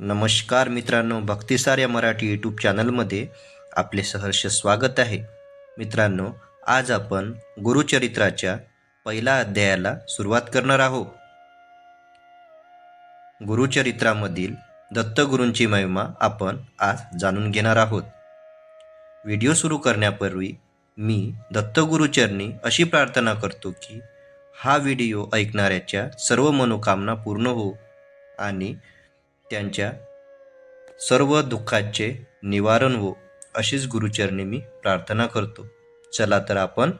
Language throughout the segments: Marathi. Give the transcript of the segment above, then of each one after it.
नमस्कार मित्रांनो भक्तिसार या मराठी यूट्यूब चॅनलमध्ये आपले सहर्ष स्वागत आहे. मित्रांनो आज आपण गुरुचरित्राच्या पहिल्या अध्यायाला सुरुवात करणार आहोत. गुरुचरित्रामधील दत्तगुरूंची महिमा आपण आज जाणून घेणार आहोत. व्हिडिओ सुरू करण्यापूर्वी मी दत्तगुरुचरणी अशी प्रार्थना करतो की हा व्हिडिओ ऐकणाऱ्याच्या सर्व मनोकामना पूर्ण हो आणि त्यांच्या सर्व दुःखाचे निवारण हो अशीच गुरुचरणी मी प्रार्थना करतो. चला तर आपण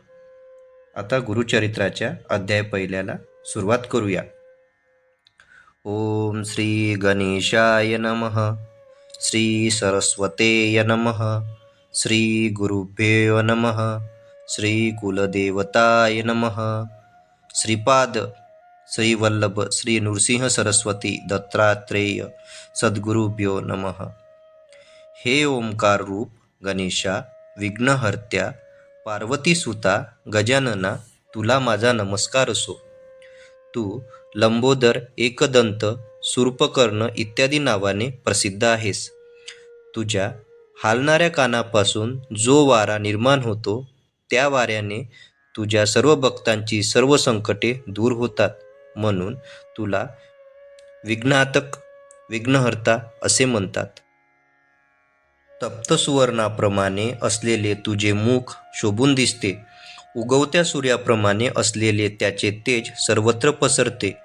आता गुरुचरित्राच्या अध्याय पहिल्याला सुरुवात करूया. ओम श्री गणेशाय नमः श्री सरस्वतेय नमः श्री गुरुभ्यो नमः श्री कुलदेवताय नमः श्रीपाद श्री वल्लभ श्री नृसिंह सरस्वती दत्तात्रेय सद्गुरुभ्यो नमः। हे ओंकार रूप गणेशा विघ्नहर्त्या पार्वतीसुता गजानना तुला माझा नमस्कार असो। तू लंबोदर एकदंत सूर्पकर्ण इत्यादी नावाने प्रसिद्ध आहेस। तुझ्या हालणाऱ्या कानापासून जो वारा निर्माण होतो त्या वाऱ्याने तुझ्या सर्व भक्तांची सर्व संकटे दूर होतात। म्हणून तुला विघ्नातक विघ्नहर्ता असे म्हणतात. तप्त सुवर्णाप्रमाणे असलेले तुझे मुख शोभून दिसते. उगवत्या सूर्याप्रमाणे असलेले त्याचे तेज सर्वत्र पसरते.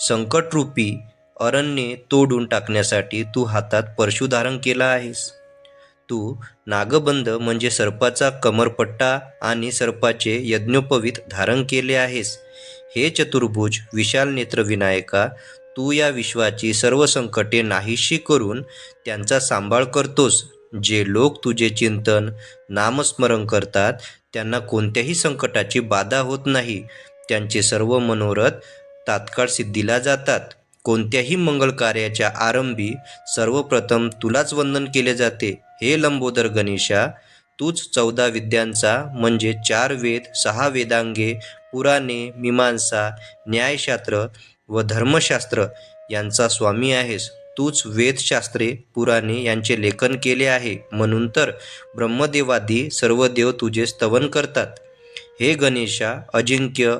संकटरूपी अरण्ये तोडून टाकण्यासाठी तू हातात परशु धारण केला आहेस. तू नागबंध म्हणजे सर्पाचा कमरपट्टा आणि सर्पाचे यज्ञोपवीत धारण केले आहेस. हे चतुर्भुज विशाल नेत्र विनायका तू या विश्वाची सर्व संकटे नाहीशी करून त्यांचा सांभाळ करतोस. जे लोक तुझे चिंतन नामस्मरण करतात त्यांना कोणत्याही संकटाची बाधा होत नाही. त्यांचे सर्व मनोरथ तात्काळ सिद्धीला जातात. कोणत्याही मंगल कार्याच्या आरंभी सर्वप्रथम तुलाच वंदन केले जाते. हे लंबोदर गणेशा तूच चौदा विद्यांचा म्हणजे चार वेद सहा वेदांगे पुराणे मीमांसा न्यायशास्त्र व धर्मशास्त्र यांचा स्वामी आहेस. तूच वेदशास्त्रे पुराणे यांचे लेखन केले आहे. म्हणून तर ब्रह्मदेवादी सर्व देव तुझे स्तवन करतात. हे गणेशा अजिंक्य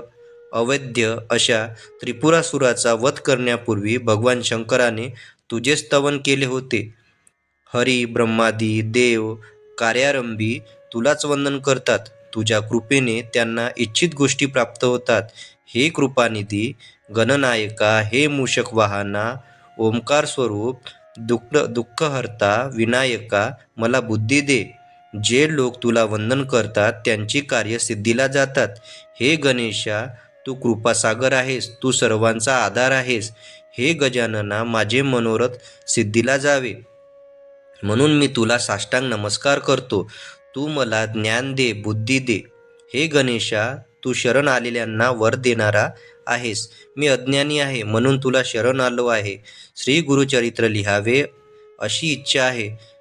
अवैद्य अशा त्रिपुरासुराचा वध करण्यापूर्वी भगवान शंकराने तुझे स्तवन केले होते. हरी ब्रह्मादी देव कार्यारंभी तुलाच वंदन करतात. तुझ्या कृपेने त्यांना इच्छित गोष्टी प्राप्त होतात. हे कृपानिधी गणनायका हे मूषक वाहना ओंकार स्वरूप दुःख दुःखहर्ता विनायका मला बुद्धी दे. जे लोक तुला वंदन करतात त्यांची कार्य सिद्धीला जातात. हे गणेशा तू कृपासागर आहेस. तू सर्वांचा आधार आहेस. हे गजानना माझे मनोरथ सिद्धीला जावे. म्हणून मी तुला साष्टांग नमस्कार करतो. तू मला ज्ञान दे बुद्धी दे. हे गणेशा तू शरण आलेल्यांना वर देणारा आहेस. मी अज्ञानी आहे म्हणून तुला शरण आलो आहे. श्री गुरुचरित्र लिहावे अशी इच्छा आहे.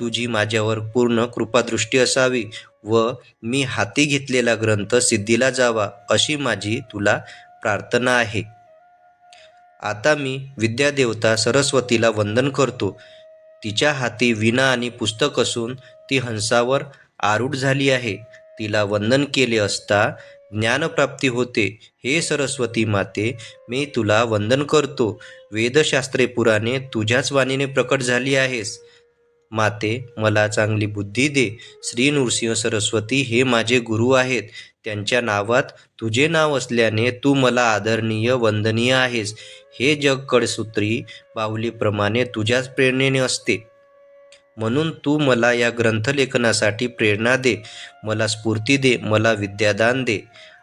तुझी माझ्यावर पूर्ण कृपादृष्टी असावी व मी हाती घेतलेला ग्रंथ सिद्धीला जावा अशी माझी तुला प्रार्थना आहे. आता मी विद्यादेवता सरस्वतीला वंदन करतो. तिच्या हाती विना आणि पुस्तक असून ती हंसावर आरूढ झाली आहे. तिला वंदन केले असता ज्ञानप्राप्ती होते. हे सरस्वती माते मी तुला वंदन करतो. वेदशास्त्रे पुराणे तुझ्याच वाणीने प्रकट झाली आहेस. माते मला चांगली बुद्धी दे. श्री नृसिंह सरस्वती हे माझे गुरु आहेत. त्यांच्या नावात तुझे नाव असल्याने तू मला आदरणीय वंदनीय आहेस. हे जग कडसूत्री बाहुलीप्रमाणे तुझ्याच प्रेरणेने असते. म्हणून तू मला या ग्रंथलेखनासाठी प्रेरणा दे मला स्फूर्ती दे मला विद्यादान दे.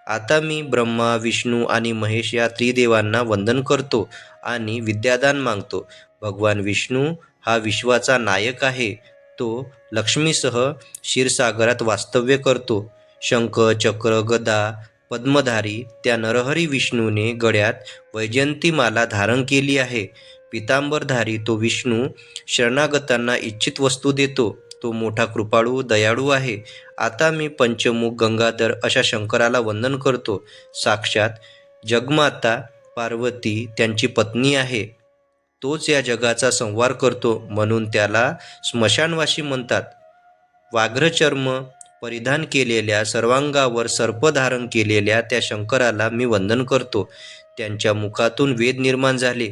आता मी ब्रह्मा विष्णू आणि महेश या त्रिदेवांना वंदन करतो आणि विद्यादान मागतो. भगवान विष्णू हा विश्वाचा नायक आहे. तो लक्ष्मीसह क्षीरसागरात वास्तव्य करतो. शंख चक्र गदा पद्मधारी त्या नरहरी विष्णूने गळ्यात वैजयंतीमाला धारण केली आहे. पितांबरधारी तो विष्णू शरणागतांना इच्छित वस्तू देतो. तो मोठा कृपाळू दयाळू आहे. आता मी पंचमुख गंगाधर अशा शंकराला वंदन करतो. साक्षात जगमाता पार्वती त्यांची पत्नी आहे. तोच या जगाचा संवार करतो म्हणून त्याला स्मशानवाशी म्हणतात. वाघ्रचर्म परिधान केलेल्या सर्वांगावर सर्प धारण केलेल्या त्या शंकराला मी वंदन करतो. त्यांच्या मुखातून वेद निर्माण झाले.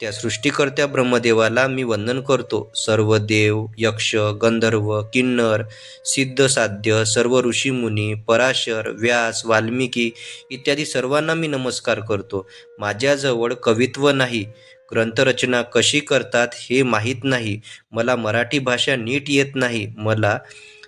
त्या सृष्टिकर्त्या ब्रह्मदेवाला मी वंदन करतो. सर्व देव यक्ष गंधर्व किन्नर सिद्ध साध्य सर्व ऋषीमुनी पराशर व्यास वाल्मिकी इत्यादी सर्वांना मी नमस्कार करतो. माझ्याजवळ कवित्व नाही. ग्रंथरचना कशी करतात हे माहीत नाही. मला मराठी भाषा नीट येत नाही. मला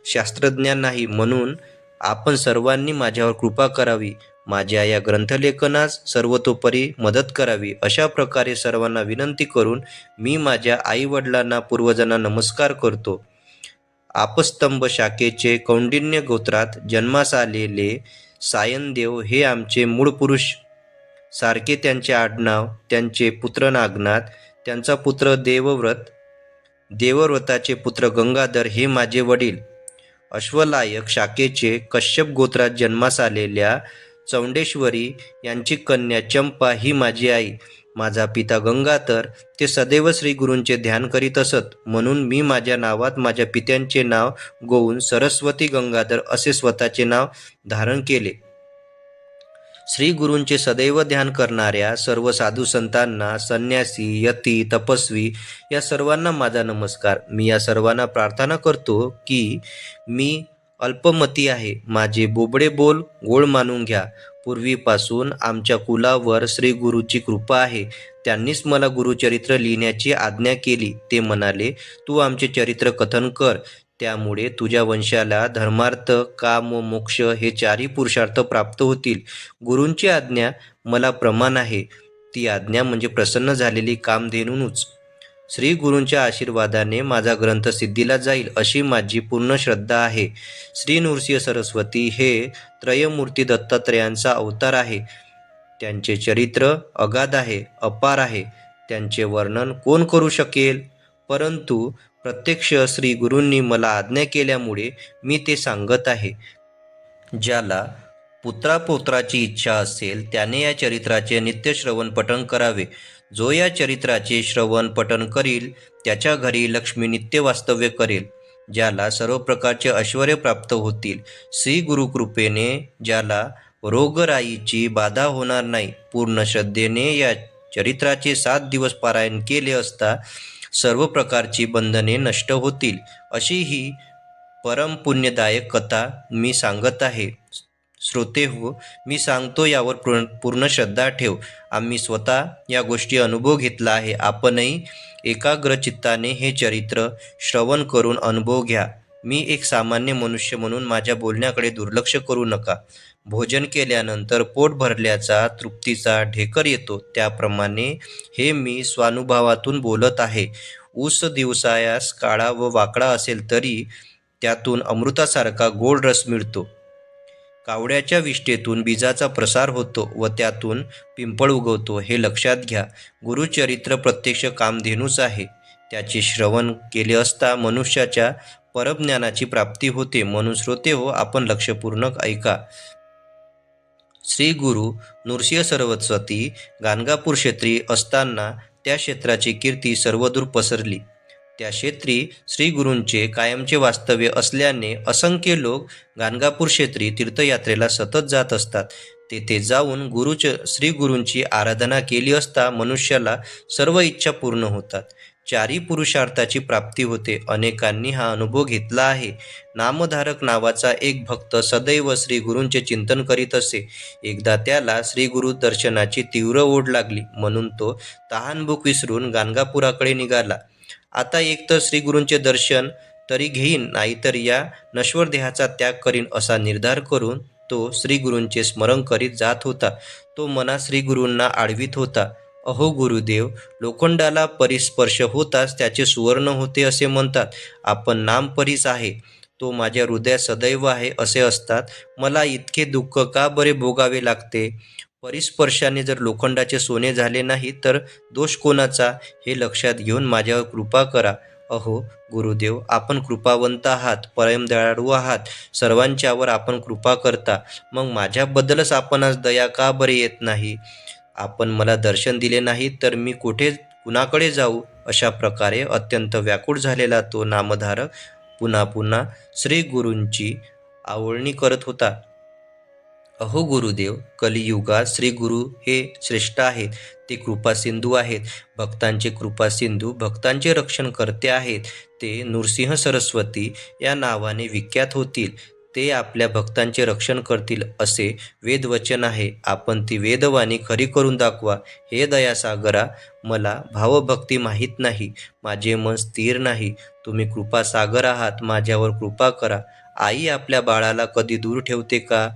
शास्त्रज्ञ नाही म्हणून आपण सर्वांनी माझ्यावर कृपा करावी माझ्या या ग्रंथलेखनास सर्वतोपरी मदत करावी अशा प्रकारे सर्वांना विनंती करून मी माझ्या आईवडिलांना पूर्वजांना नमस्कार करतो. आपस्तंभ शाखेचे कौंडिन्य गोत्रात जन्मास आलेले सायनदेव हे आमचे मूळ पुरुष. सारखे त्यांचे आडनाव त्यांचे पुत्र नागनाथ त्यांचा पुत्र देवव्रत देवव्रताचे पुत्र गंगाधर हे माझे वडील. अश्वलायक शाखेचे कश्यप गोत्रात जन्मास आलेल्या चौंडेश्वरी यांची कन्या चंपा ही माझी आई. माझा पिता गंगाधर ते सदैव श्री गुरूंचे ध्यान करीत असत. म्हणून मी माझ्या नावात माझ्या पित्यांचे नाव गोवून सरस्वती गंगाधर असे स्वतःचे नाव धारण केले. श्री गुरूंचे सदैव ध्यान करणाऱ्या सर्व साधू संतांना संन्यासी यती तपस्वी या सर्वांना माझा नमस्कार. मी या सर्वांना प्रार्थना करतो की मी अल्पमती आहे. माझे बोबडे बोल गोळ मानून घ्या. पूर्वीपासून आमच्या कुलावर श्री गुरुची कृपा आहे. त्यांनीच मला गुरुचरित्र लिहिण्याची आज्ञा केली. ते म्हणाले तू आमचे चरित्र कथन कर. त्यामुळे तुझ्या वंशाला धर्मार्थ काम व मोक्ष हे चारही पुरुषार्थ प्राप्त होतील. गुरूंची आज्ञा मला प्रमाण आहे. ती आज्ञा म्हणजे प्रसन्न झालेली कामधेनूच. श्री गुरूंच्या आशीर्वादाने माझा ग्रंथ सिद्धीला जाईल अशी माझी पूर्ण श्रद्धा आहे. श्री नृसिंह सरस्वती हे त्रयमूर्ती दत्तात्रयांचा अवतार आहे. त्यांचे चरित्र अगाध आहे अपार आहे. त्यांचे वर्णन कोण करू शकेल? परंतु प्रत्यक्ष श्री गुरूंनी मला आज्ञा केल्यामुळे मी ते सांगत आहे. ज्याला पुत्रापोत्राची इच्छा असेल त्याने या चरित्राचे नित्य श्रवण पठण करावे. जो या चरित्राचे श्रवण पठण करील त्याच्या घरी लक्ष्मी नित्य वास्तव्य करेल ज्याला सर्व प्रकारचे ऐश्वर प्राप्त होतील. श्री गुरुकृपेने ज्याला रोगराईची बाधा होणार नाही पूर्ण श्रद्धेने या चरित्राचे सात दिवस पारायण केले असता सर्व प्रकारची बंधने नष्ट होतील अशी ही परमपुण्यदायक कथा मी सांगत आहे. श्रोते हो मी सांगतो यावर पूर्ण पूर्ण श्रद्धा ठेव. आम्ही स्वतः या गोष्टी अनुभव घेतला आहे. आपणही एकाग्र चित्ताने हे चरित्र श्रवण करून अनुभव घ्या. मी एक सामान्य मनुष्य म्हणून माझ्या बोलण्याकडे दुर्लक्ष करू नका. भोजन केल्यानंतर पोट भरल्याचा तृप्तीचा ढेकर येतो. त्याप्रमाणे हे मी स्वानुभवातून बोलत आहे. ऊस दिवसायास काळा व वाकडा असेल तरी त्यातून अमृतासारखा गोड रस मिळतो. कावड्याच्या विष्ठेतून बीजाचा प्रसार होतो व त्यातून पिंपळ उगवतो. हे लक्षात घ्या गुरुचरित्र प्रत्यक्ष कामधेनूच आहे. त्याचे श्रवण केले असता मनुष्याच्या परज्ञानाची प्राप्ती होते. म्हणून श्रोते हो आपण लक्षपूर्णक ऐका. श्री गुरु नृसिंह सरस्वती गाणगापूर क्षेत्री असताना त्या क्षेत्राची कीर्ती सर्वदूर पसरली. त्या क्षेत्री श्री गुरूंचे कायमचे वास्तव्य असल्याने असंख्य लोक गाणगापूर क्षेत्री तीर्थयात्रेला सतत जात असतात. तेथे जाऊन गुरुच श्री गुरूंची आराधना केली असता मनुष्याला सर्व इच्छा पूर्ण होतात. चारी पुरुषार्थाची प्राप्ती होते. अनेकांनी हा अनुभव घेतला आहे. नामधारक नावाचा एक भक्त सदैव श्री गुरूंचे चिंतन करीत असे. एकदा त्याला श्री गुरु दर्शनाची तीव्र ओढ लागली. म्हणून तो तहानभूक विसरून गाणगापुराकडे निघाला. आता एक तर श्री गुरूंचे दर्शन तरी घेईन नाहीतर या नश्वर देहाचा त्याग करीन असा निर्धार करून तो श्री गुरूंचे स्मरण करीत जात होता. तो मना श्री गुरूंना आडवीत होता. अहो गुरुदेव लोखंडाला परिस्पर्श होताच त्याचे सुवर्ण होते असे म्हणतात. आपण नाम परीस आहे. तो माझ्या हृदयात सदैव आहे असे असतात. मला इतके दुःख का बरे भोगावे लागते? परिस्पर्शाने जर लोखंडाचे सोने झाले नाही तर दोष कोणाचा? हे लक्षात घेऊन माझ्यावर कृपा करा. अहो गुरुदेव आपण कृपावंत आहात परमदयाळू आहात. सर्वांच्यावर आपण कृपा करता. मग माझ्याबद्दलच आपणास दया का बरे येत नाही? आपण मला दर्शन दिले नाही तर मी कुठे कुणाकडे जाऊ? अशा प्रकारे अत्यंत व्याकुळ झालेला तो नामधारक पुन्हा पुन्हा श्री गुरूंची आवळणी करत होता. अहो गुरुदेव कलियुगात श्री गुरु हे श्रेष्ठ आहेत. ते कृपासिंधू आहेत. भक्तांचे कृपासिंधू भक्तांचे रक्षण करते आहेत. ते नृसिंह सरस्वती या नावाने विख्यात होतील. ते आपल्या भक्तांचे रक्षण करतील असे वेदवचन आहे. आपण ती वेदवाणी खरी करून दाखवा. हे दयासागरा मला भावभक्ती माहीत नाही. माझे मन स्थिर नाही. तुम्ही कृपासागर आहात. माझ्यावर कृपा करा. आई आपल्या बाळाला कधी दूर ठेवते का?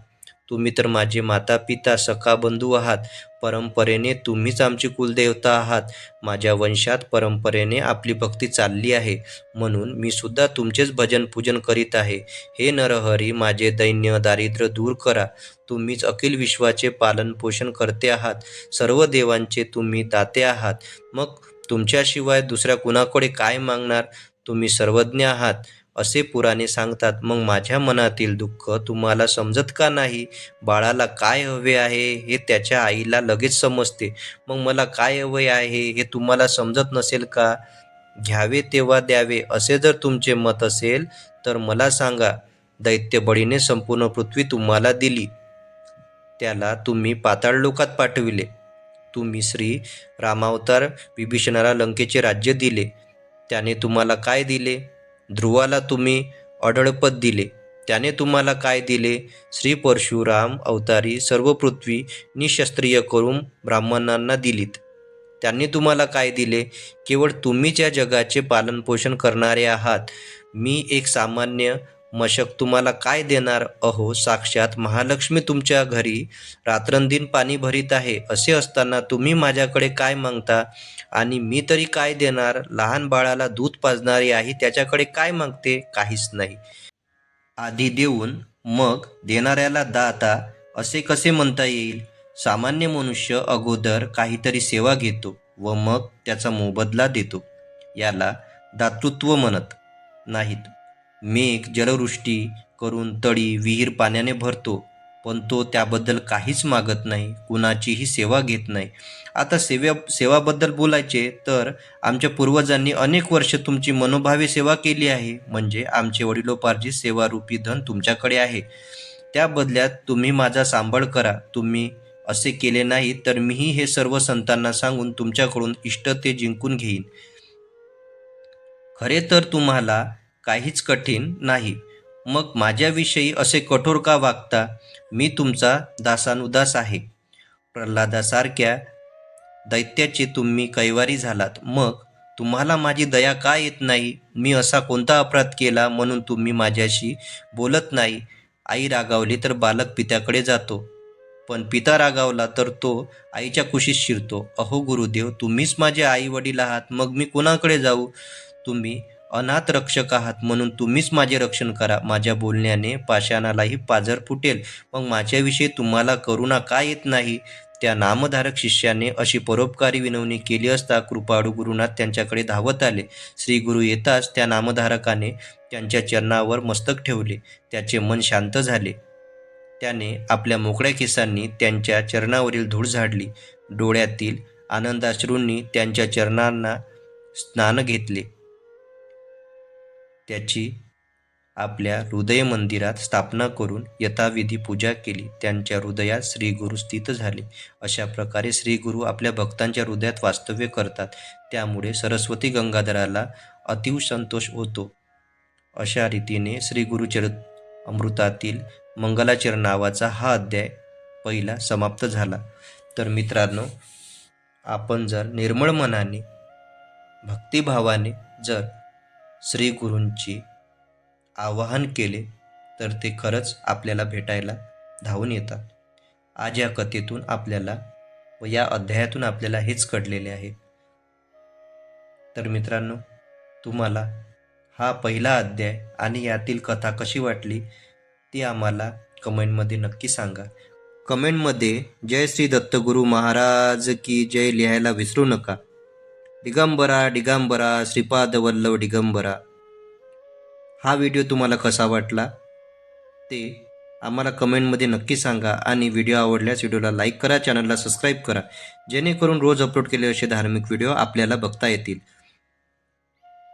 तुम्ही तर माझे माता पिता सखा बंधू आहात. परंपरेने तुम्हीच आमची कुलदेवता आहात. माझ्या वंशात परंपरेने आपली भक्ती चालली आहे. म्हणून मी सुद्धा तुमचेच भजन पूजन करीत आहे. हे नरहरी माझे दैन्य दारिद्र्य दूर करा. तुम्हीच अखिल विश्वाचे पालन पोषण करते आहात. सर्व देवांचे तुम्ही दाते आहात. मग तुमच्याशिवाय दुसऱ्या कुणाकडे काय मागणार? तुम्ही सर्वज्ञ आहात. असे पुराणे सांगतात मग माझ्या मनातील दुःख तुम्हाला समजत का नाही? बाळाला काय हवे आहे हे त्याच्या आईला लगेच समजते. मग मला काय हवे आहे हे तुम्हाला समजत नसेल का? घ्यावे तेव्हा द्यावे असे जर तुमचे मत असेल तर मला सांगा दैत्यबळीने संपूर्ण पृथ्वी तुम्हाला दिली. त्याला तुम्ही पाताळ लोकात पाठविले. तुम्ही श्री रामावतार विभीषणाला लंकेचे राज्य दिले. त्याने तुम्हाला काय दिले? ध्रुवाला तुम्ही अढळपद दिले. त्याने तुम्हाला काय दिले? श्री परशुराम अवतारी सर्व पृथ्वी निशस्त्रीय करून ब्राह्मणांना दिलीत. त्यांनी तुम्हाला काय दिले? केवळ तुम्हीच या जगाचे पालनपोषण करणारे आहात. मी एक सामान्य मशक तुम्हाला काय देणार? अहो साक्षात महालक्ष्मी तुमच्या घरी रात्रंदिन पाणी भरीत आहे. असे असताना तुम्ही माझ्याकडे काय मागता? आणि मी तरी काय देणार? लहान बाळाला दूध पाजणारी आई त्याच्याकडे काय मागते? काहीच नाही. आधी देऊन मग देणाऱ्याला दाता असे कसे म्हणता येईल? सामान्य मनुष्य अगोदर काहीतरी सेवा घेतो व मग त्याचा मोबदला देतो. याला दातृत्व म्हणत नाहीत. मेघ जलवृष्टी करून तळी विहीर पाण्याने भरतो पण तो त्याबद्दल काहीच मागत नाही कुणाचीही सेवा घेत नाही. आता सेव्या सेवाबद्दल बोलायचे तर आमच्या पूर्वजांनी अनेक वर्ष तुमची मनोभावे सेवा केली आहे म्हणजे आमचे वडिलोपार्जित सेवारूपी धन तुमच्याकडे आहे. त्या बदल्यात तुम्ही माझा सांभाळ करा. तुम्ही असे केले नाही तर मीही हे सर्व संतांना सांगून तुमच्याकडून इष्ट ते जिंकून घेईन. खरे तर तुम्हाला काहीच कठीण नाही. मग माझ्याविषयी असे कठोर का वागता? मी तुमचा दासानुदास आहे. प्रल्हादासारख्या दैत्याचे तुम्ही कैवारी झालात. मग तुम्हाला माझी दया का येत नाही? मी असा कोणता अपराध केला म्हणून तुम्ही माझ्याशी बोलत नाही? आई रागावली तर बालक पित्याकडे जातो. पण पिता रागावला तर तो आईच्या कुशीत शिरतो. अहो गुरुदेव तुम्हीच माझे आई वडील आहात. मग मी कोणाकडे जाऊ? तुम्ही अनाथ रक्षक आहात म्हणून तुम्हीच माझे रक्षण करा. माझ्या बोलण्याने पाषाणालाही पाझर फुटेल. मग माझ्याविषयी तुम्हाला करुणा का येत नाही? त्या नामधारक शिष्याने अशी परोपकारी विनवणी केली असता कृपाळू गुरुनाथ त्यांच्याकडे धावत आले. श्री गुरु येताच त्या नामधारकाने त्यांच्या चरणावर मस्तक ठेवले. त्याचे मन शांत झाले. त्याने आपल्या मोकळ्या केसांनी त्यांच्या चरणावरील धूळ झाडली. डोळ्यातील आनंदाश्रूंनी त्यांच्या चरणांना स्नान घेतले. त्याची आपल्या हृदय मंदिरात स्थापना करून यथाविधी पूजा केली. त्यांच्या हृदयात श्रीगुरु स्थित झाले. अशा प्रकारे श्रीगुरु आपल्या भक्तांच्या हृदयात वास्तव्य करतात. त्यामुळे सरस्वती गंगाधराला अतीव संतोष होतो. अशा रीतीने श्री गुरुचर अमृतातील मंगलाचर नावाचा हा अध्याय पहिला समाप्त झाला. तर मित्रांनो आपण जर निर्मळ मनाने भक्तिभावाने जर श्री गुरूंची आवाहन केले तर ते खरंच आपल्याला भेटायला धावून येतात. आज या कथेतून आपल्याला व या अध्यायातून आपल्याला हेच कळलेले आहे. तर मित्रांनो तुम्हाला हा पहिला अध्याय आणि यातील कथा कशी वाटली ती आम्हाला कमेंटमध्ये नक्की सांगा. कमेंटमध्ये जय श्री दत्तगुरू महाराज की जय लिहायला विसरू नका. दिगंबरा डिगंबरा श्रीपाद वल्लभ डिगंबरा हा व्हिडिओ तुम्हाला कसा वाटला? ते आम्हाला कमेंटमध्ये नक्की सांगा आणि व्हिडिओ आवडल्यास व्हिडिओला लाईक करा चॅनलला सबस्क्राईब करा. जेणेकरून रोज अपलोड केले असे धार्मिक व्हिडिओ आपल्याला बघता येतील.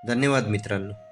धन्यवाद मित्रांनो.